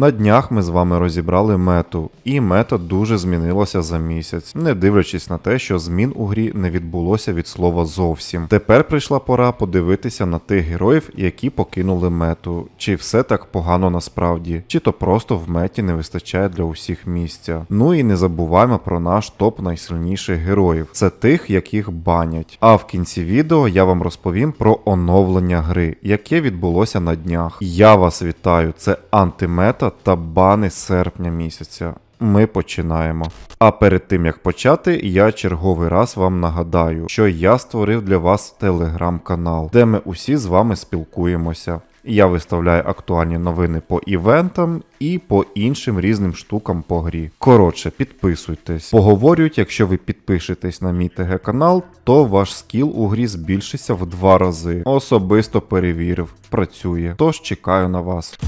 На днях ми з вами розібрали мету, і мета дуже змінилася за місяць, не дивлячись на те, що змін у грі не відбулося від слова зовсім. Тепер прийшла пора подивитися на тих героїв, які покинули мету. Чи все так погано насправді, чи то просто в меті не вистачає для усіх місця. Ну і не забуваємо про наш топ найсильніших героїв. Це тих, яких банять. А в кінці відео я вам розповім про оновлення гри, яке відбулося на днях. Я вас вітаю, це антимета та бани серпня місяця. Ми починаємо. А перед тим як почати, я черговий раз вам нагадаю, що я створив для вас телеграм-канал, де ми усі з вами спілкуємося. Я виставляю актуальні новини по івентам і по іншим різним штукам по грі. Коротше, підписуйтесь. Поговорюють, якщо ви підпишетесь на мій ТГ канал, то ваш скіл у грі збільшиться в два рази. Особисто перевірив, працює. Тож чекаю на вас.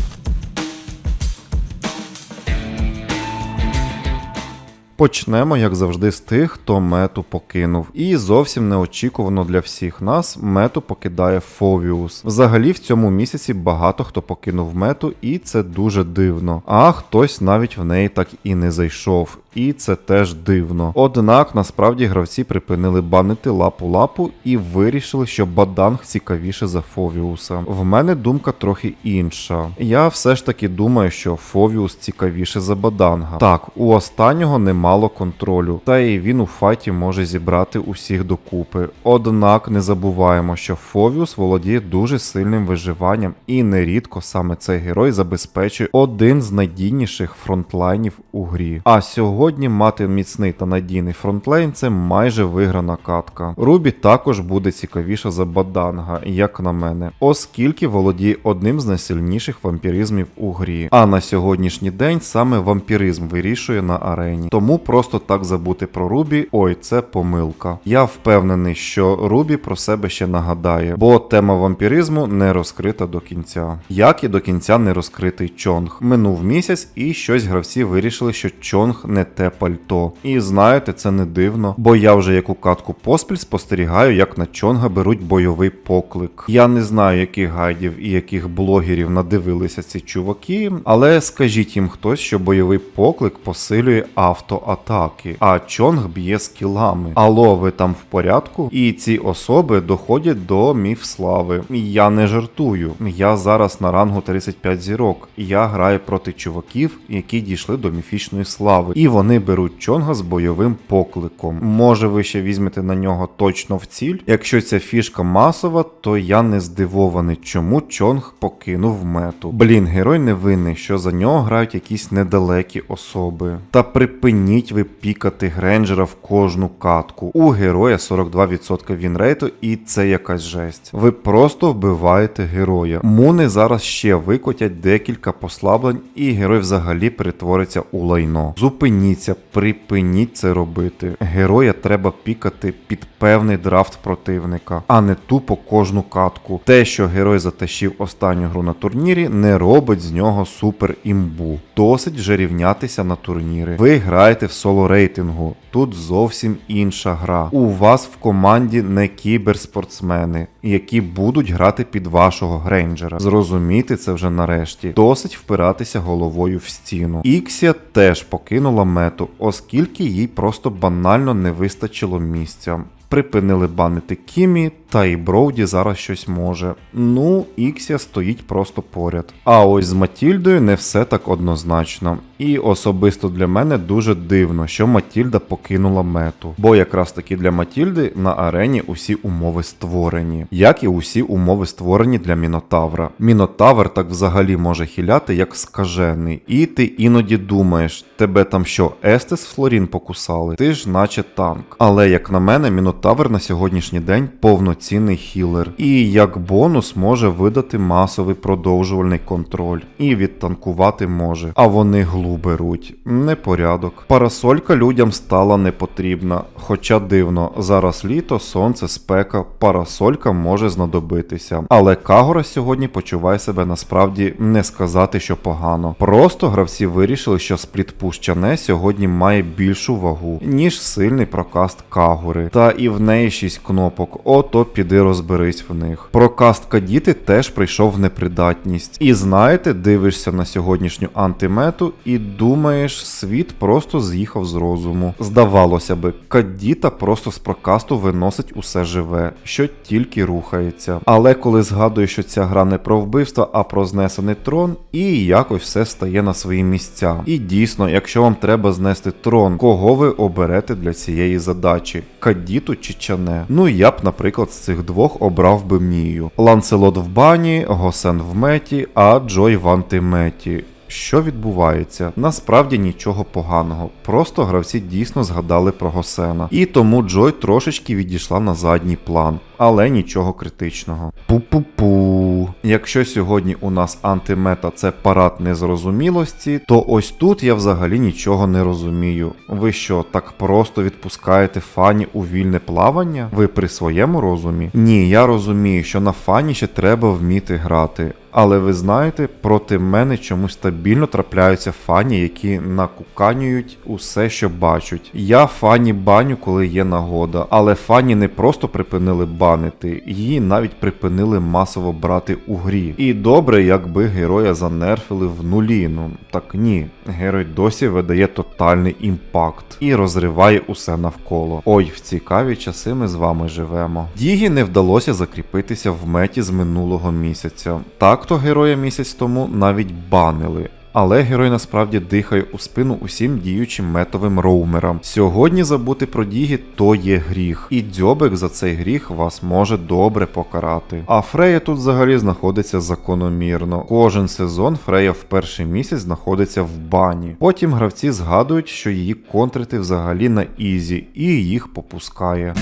Почнемо, як завжди, з тих, хто мету покинув. І зовсім неочікувано для всіх нас мету покидає Фовіус. Взагалі в цьому місяці багато хто покинув мету, і це дуже дивно. А хтось навіть в неї так і не зайшов. І це теж дивно. Однак насправді гравці припинили банити лапу-лапу і вирішили, що баданг цікавіше за Фовіуса. В мене думка трохи інша. Я все ж таки думаю, що Фовіус цікавіше за баданга. Так, у останнього немало контролю, та і він у файті може зібрати усіх докупи. Однак не забуваємо, що Фовіус володіє дуже сильним виживанням, і нерідко саме цей герой забезпечує один з найдійніших фронтлайнів у грі. А сьогодні мати міцний та надійний фронтлейн це майже виграна катка. Рубі також буде цікавіша за Баданга, як на мене, оскільки володіє одним з найсильніших вампіризмів у грі. А на сьогоднішній день саме вампіризм вирішує на арені. Тому просто так забути про Рубі, ой, це помилка. Я впевнений, що Рубі про себе ще нагадає, бо тема вампіризму не розкрита до кінця. Як і до кінця не розкритий Чонг. Минув місяць, і щось гравці вирішили, що Чонг не те пальто. І знаєте, це не дивно, бо я вже яку катку поспіль спостерігаю, як на Чонга беруть бойовий поклик. Я не знаю, яких гайдів і яких блогерів надивилися ці чуваки, але скажіть їм хтось, що бойовий поклик посилює автоатаки, а Чонг б'є скілами. Алло, ви там в порядку? І ці особи доходять до міф слави. Я не жартую. Я зараз на рангу 35 зірок. Я граю проти чуваків, які дійшли до міфічної слави. І вони беруть Чонга з бойовим покликом. Може, ви ще візьмете на нього точно в ціль? Якщо ця фішка масова, то я не здивований, чому Чонг покинув мету. Блін, герой не винний, що за нього грають якісь недалекі особи. Та припиніть ви пікати Гренджера в кожну катку. У героя 42% вінрейту, і це якась жесть. Ви просто вбиваєте героя. Муни зараз ще викотять декілька послаблень, і герой взагалі перетвориться у лайно. Зупиніться, припиніть це робити. Героя треба пікати під певний драфт противника, а не тупо кожну катку. Те, що герой затащив останню гру на турнірі, не робить з нього супер імбу. Досить вже рівнятися на турніри. Ви граєте в соло рейтингу. Тут зовсім інша гра. У вас в команді не кіберспортсмени, які будуть грати під вашого грейнджера. Зрозуміти це вже нарешті. Досить впиратися головою в стіну. Іксія теж покинула мету, оскільки їй просто банально не вистачило місця. Припинили банити Кімі, та і Броуді зараз щось може. Ну, Іксія стоїть просто поряд. А ось з Матільдою не все так однозначно. І особисто для мене дуже дивно, що Матільда покинула мету. Бо якраз таки для Матільди на арені усі умови створені, як і усі умови створені для Мінотавра. Мінотавр так взагалі може хіляти як скажений. І ти іноді думаєш, тебе там що, Естес Флорін покусали? Ти ж наче танк. Але як на мене, Мінотавр на сьогоднішній день повноцінний хілер. І як бонус може видати масовий продовжувальний контроль. І відтанкувати може. А вони глу беруть. Непорядок. Парасолька людям стала не потрібна. Хоча дивно, зараз літо, сонце, спека, парасолька може знадобитися. Але Кагора сьогодні почуває себе насправді не сказати, що погано. Просто гравці вирішили, що сплітпуш Чане сьогодні має більшу вагу, ніж сильний прокаст Кагури. Та і в неї 6 кнопок. Ото піди розберись в них. Прокастка діти теж прийшов в непридатність. І знаєте, дивишся на сьогоднішню антимету і думаєш, світ просто з'їхав з розуму. Здавалося би, Кадіта просто з прокасту виносить усе живе, що тільки рухається. Але коли згадую, що ця гра не про вбивство, а про знесений трон, і якось все стає на свої місця. І дійсно, якщо вам треба знести трон, кого ви оберете для цієї задачі? Кадіту чи Чане? Ну я б, наприклад, цих двох обрав би Мію. Ланцелот в бані, Госен в меті, а Джой в антиметі. Що відбувається? Насправді нічого поганого. Просто гравці дійсно згадали про Госена. І тому Джой трошечки відійшла на задній план, але нічого критичного. Пу-пу-пу. Якщо сьогодні у нас антимета це парад незрозумілості, то ось тут я взагалі нічого не розумію. Ви що, так просто відпускаєте фані у вільне плавання? Ви при своєму розумі? Ні, я розумію, що на фані ще треба вміти грати. Але ви знаєте, проти мене чомусь стабільно трапляються фані, які накуканюють усе, що бачать. Я фані баню, коли є нагода, але фані не просто припинили банити, її навіть припинили масово брати у грі. І добре, якби героя занерфили в нулі. Ну так ні, герой досі видає тотальний імпакт і розриває усе навколо. Ой, в цікаві часи ми з вами живемо. Дігі не вдалося закріпитися в меті з минулого місяця. Так-то героя місяць тому навіть банили. Але герой насправді дихає у спину усім діючим метовим роумерам. Сьогодні забути про діги то є гріх, і дзьобик за цей гріх вас може добре покарати. А Фрея тут взагалі знаходиться закономірно. Кожен сезон Фрея в перший місяць знаходиться в бані. Потім гравці згадують, що її контрити взагалі на ізі, і їх попускає.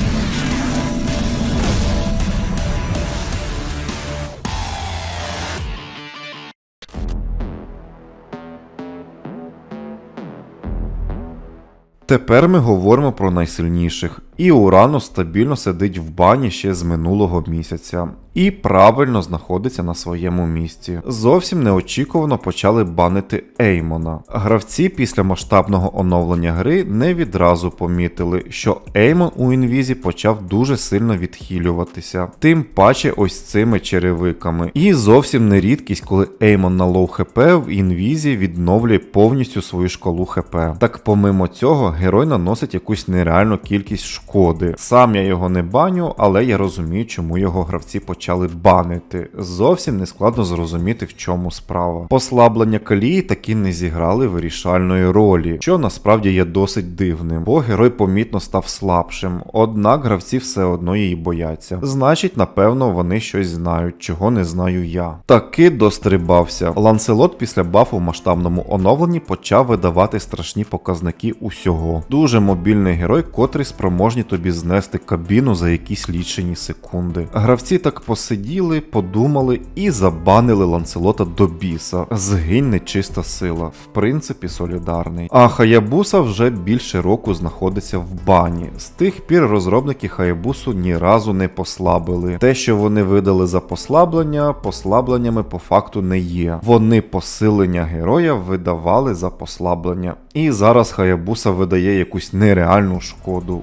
Тепер ми говоримо про найсильніших. І Урано стабільно сидить в бані ще з минулого місяця. І правильно знаходиться на своєму місці. Зовсім неочікувано почали банити Еймона. Гравці після масштабного оновлення гри не відразу помітили, що Еймон у інвізі почав дуже сильно відхилюватися, тим паче ось цими черевиками. І зовсім не рідкість, коли Еймон на лоу хп в інвізі відновлює повністю свою шкалу хп. Так помимо цього, герой наносить якусь нереальну кількість шкоди. Сам я його не баню, але я розумію, чому його гравці почали банити. Зовсім не складно зрозуміти, в чому справа. Послаблення калії таки не зіграли вирішальної ролі, що насправді є досить дивним, бо герой помітно став слабшим, однак гравці все одно її бояться. Значить, напевно, вони щось знають, чого не знаю я. Таки дострибався. Ланселот після бафу в масштабному оновленні почав видавати страшні показники усього. Дуже мобільний герой, котрий спроможні тобі знести кабіну за якісь лічені секунди. Гравці так посиділи, подумали і забанили Ланселота до біса. Згинь нечиста сила, в принципі, солідарний. А Хаябуса вже більше року знаходиться в бані. З тих пір розробники Хаябусу ні разу не послабили. Те, що вони видали за послаблення, послабленнями по факту не є. Вони посилення героя видавали за послаблення. І зараз Хаябуса видає якусь нереальну шкоду.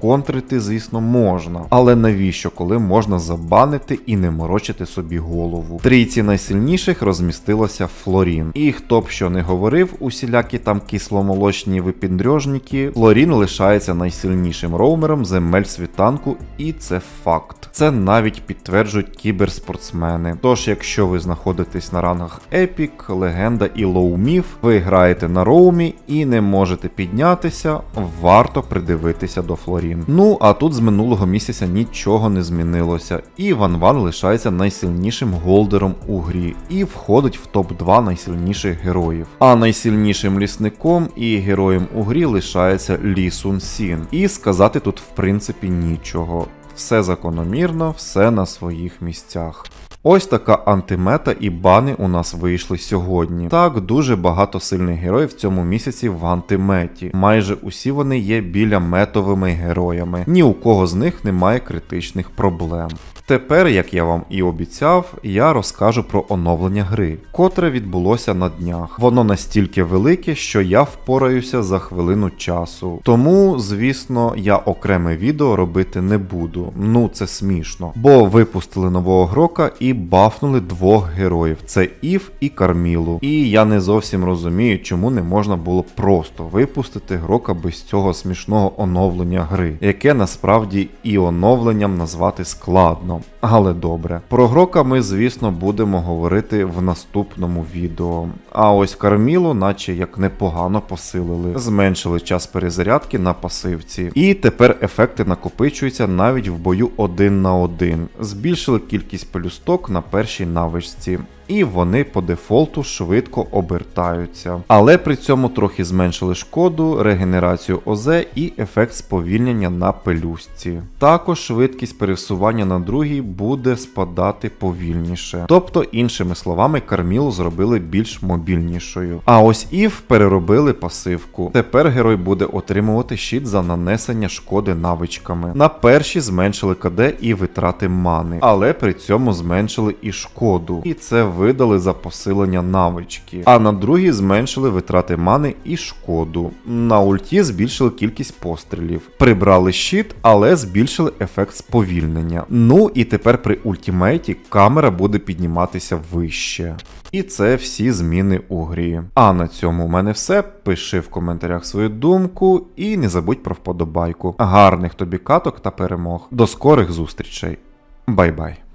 Контрити, звісно, можна. Але навіщо, коли можна забанити і не морочити собі голову? Трійці найсильніших розмістилося Флорін. І хто б що не говорив, усілякі там кисломолочні випіндрьожники, Флорін лишається найсильнішим роумером земель світанку, і це факт. Це навіть підтверджують кіберспортсмени. Тож, якщо ви знаходитесь на рангах Епік, Легенда і Лоуміф, ви граєте на роумі і не можете піднятися, варто придивитися до Флорін. Ну а тут з минулого місяця нічого не змінилося, і Ван Ван лишається найсильнішим голдером у грі і входить в топ-2 найсильніших героїв. А найсильнішим лісником і героєм у грі лишається Лі Сун Сін. І сказати тут в принципі нічого. Все закономірно, все на своїх місцях. Ось така антимета і бани у нас вийшли сьогодні. Так, дуже багато сильних героїв в цьому місяці в антиметі. Майже усі вони є біля метовими героями. Ні у кого з них немає критичних проблем. Тепер, як я вам і обіцяв, я розкажу про оновлення гри, котре відбулося на днях. Воно настільки велике, що я впораюся за хвилину часу. Тому, звісно, я окреме відео робити не буду. Ну це смішно. Бо випустили нового грока і бафнули двох героїв: це Ів і Кармілу. І я не зовсім розумію, чому не можна було просто випустити грока без цього смішного оновлення гри, яке насправді і оновленням назвати складно. Але добре. Про грока ми, звісно, будемо говорити в наступному відео. А ось Кармілу, наче як непогано посилили, зменшили час перезарядки на пасивці. І тепер ефекти накопичуються навіть в бою один на один. Збільшили кількість пелюсток на першій навичці. І вони по дефолту швидко обертаються. Але при цьому трохи зменшили шкоду, регенерацію ОЗ і ефект сповільнення на пелюстці. Також швидкість пересування на другій буде спадати повільніше. Тобто, іншими словами, Кармілу зробили більш мобільнішою. А ось Ів переробили пасивку. Тепер герой буде отримувати щит за нанесення шкоди навичками. На першій зменшили КД і витрати мани, але при цьому зменшили і шкоду. І це видали за посилення навички. А на другій зменшили витрати мани і шкоду. На ульті збільшили кількість пострілів. Прибрали щит, але збільшили ефект сповільнення. Ну і тепер при ультімейті камера буде підніматися вище. І це всі зміни у грі. А на цьому у мене все. Пиши в коментарях свою думку і не забудь про вподобайку. Гарних тобі каток та перемог. До скорих зустрічей. Бай-бай.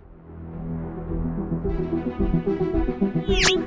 Thank you.